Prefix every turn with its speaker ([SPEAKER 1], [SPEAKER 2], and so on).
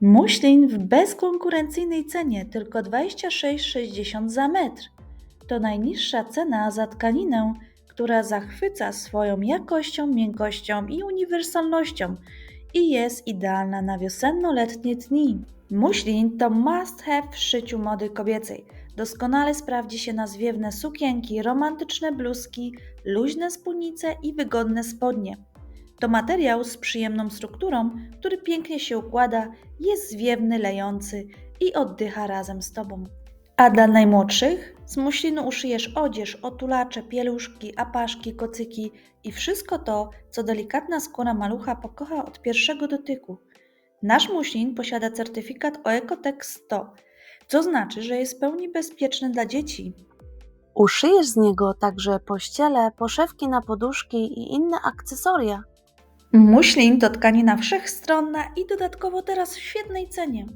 [SPEAKER 1] Muślin w bezkonkurencyjnej cenie tylko 26,60 za metr. To najniższa cena za tkaninę, która zachwyca swoją jakością, miękkością i uniwersalnością i jest idealna na wiosenno-letnie dni. Muślin to must have w szyciu mody kobiecej. Doskonale sprawdzi się na zwiewne sukienki, romantyczne bluzki, luźne spódnice i wygodne spodnie. To materiał z przyjemną strukturą, który pięknie się układa, jest zwiewny, lejący i oddycha razem z Tobą. A dla najmłodszych z muślinu uszyjesz odzież, otulacze, pieluszki, apaszki, kocyki i wszystko to, co delikatna skóra malucha pokocha od pierwszego dotyku. Nasz muślin posiada certyfikat o Ecotech 100, co znaczy, że jest w pełni bezpieczny dla dzieci.
[SPEAKER 2] Uszyjesz z niego także pościele, poszewki na poduszki i inne akcesoria.
[SPEAKER 1] Muślin to tkanina wszechstronna i dodatkowo teraz w świetnej cenie.